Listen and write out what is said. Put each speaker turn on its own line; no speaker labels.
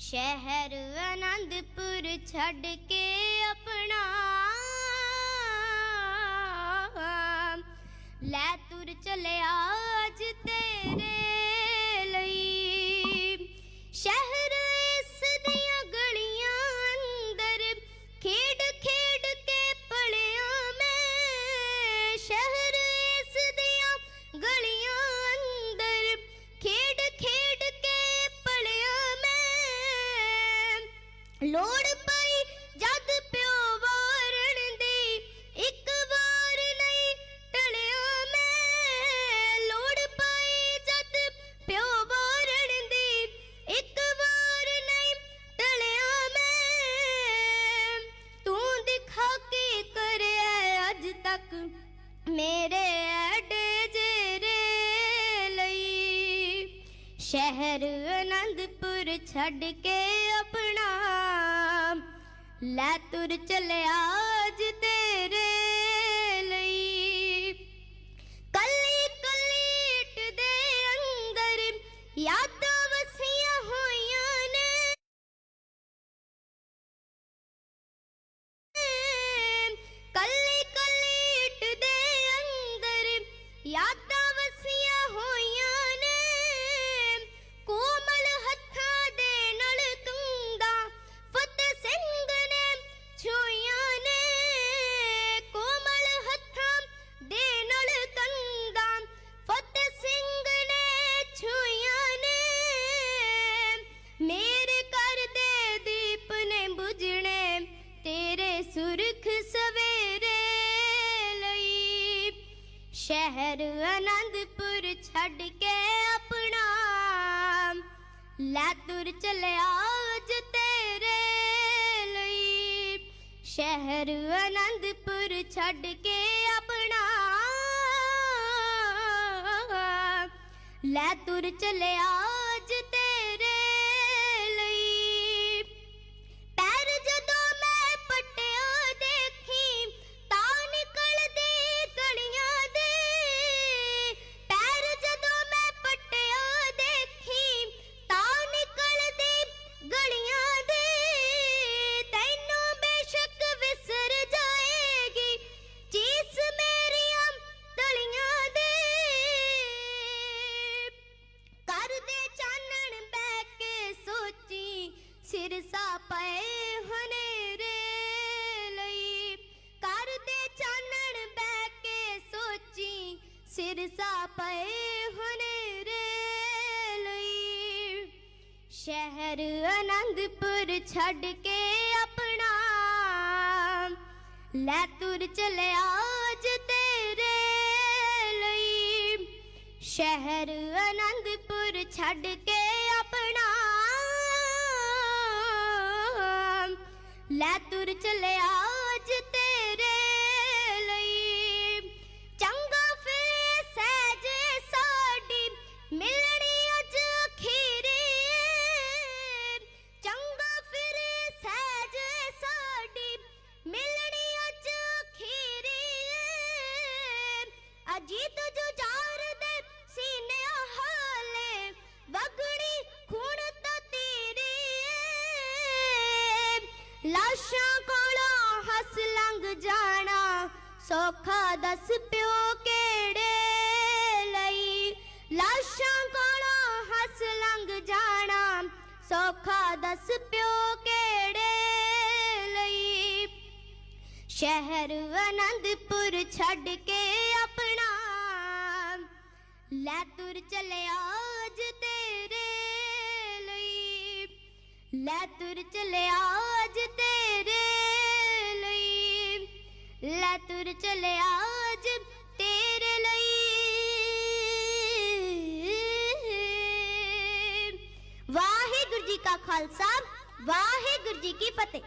ਸ਼ਹਿਰ ਅਨੰਦਪੁਰ ਛੱਡ ਕੇ ਆਪਣਾ। ਲੈ ਤੁਰ ਚਲਿਆ ਅੱਜ ਤੇਰੇ ਤੱਕ ਮੇਰੇ ਅਡੇ ਜਰੇ ਲਈ। ਸ਼ਹਿਰ ਅਨੰਦਪੁਰ ਛੱਡ ਕੇ ਆਪਣਾ ਲੈ ਤੁਰ ਚਲਿਆ ਸ਼ਹਿਰ ਅਨੰਦਪੁਰ ਛੱਡ ਕੇ ਆਪਣਾ। ਲੈ ਤੁਰ ਚਲਿਆ ਅੱਜ ਤੇਰੇ ਲਈ। ਸ਼ਹਿਰ ਅਨੰਦਪੁਰ ਛੱਡ ਕੇ ਆਪਣਾ। ਲੈ ਤੁਰ ਚਲਿਆ ਸਿਰਸਾ ਪਏ ਹਨੇਰੇ ਲਈ। ਘਰ ਦੇ ਚਾਨਣ ਬਹਿ ਕੇ ਸੋਚੀ, ਸਿਰਸਾ ਪਏ ਹਨੇਰੇ ਲਈ। ਸ਼ਹਿਰ ਆਨੰਦਪੁਰ ਛੱਡ ਕੇ ਆਪਣਾ। ਲੈ ਤੁਰ ਚਲਿਆ ਅੱਜ ਤੇਰੇ ਲਈ। ਸ਼ਹਿਰ ਆਨੰਦਪੁਰ ਛੱਡ ਕੇ ਲੈ ਤੁਰ ਚਲਿਆ ਅੱਜ ਤੇਰੇ ਲਈ। ਚੰਗਾ ਫਿਰ ਸਹਿਜੇ ਸਾਡੀ, ਮਿਲਣੀ ਅੱਜ ਅਖੀਰੀ। ਚੰਗਾ ਫਿਰ ਸਹਿਜੇ ਸਾਡੀ, ਮਿਲਣੀ ਅੱਜ ਅਖੀਰੀ। ਅਜੀਤ ਸੌਖਾ ਦੱਸ ਪਿਓ ਕਿਹੜੇ ਲਈ? ਲਾਸ਼ਾਂ ਕੋਲੋਂ ਹੱਸ ਲੰਘ ਜਾਣਾ। ਸੌਖਾ ਦੱਸ ਪਿਓ ਕਿਹੜੇ ਲਈ? ਸ਼ਹਿਰ ਅਨੰਦਪੁਰ ਛੱਡ ਕੇ ਆਪਣਾ। ਲੈ ਤੁਰ ਚਲਿਆ ਅੱਜ ਤੇਰੇ ਲਈ। ਲੈ ਤੁਰ ਚਲਿਆ ਅੱਜ ਤੇਰੇ ਲੈ ਤੁਰ ਚਲਿਆ ਅੱਜ ਤੇਰੇ ਲਈ। ਵਾਹਿਗੁਰੂ ਜੀ ਕਾ ਖਾਲਸਾ ਵਾਹਿਗੁਰੂ ਜੀ ਕੀ ਫਤਿਹ।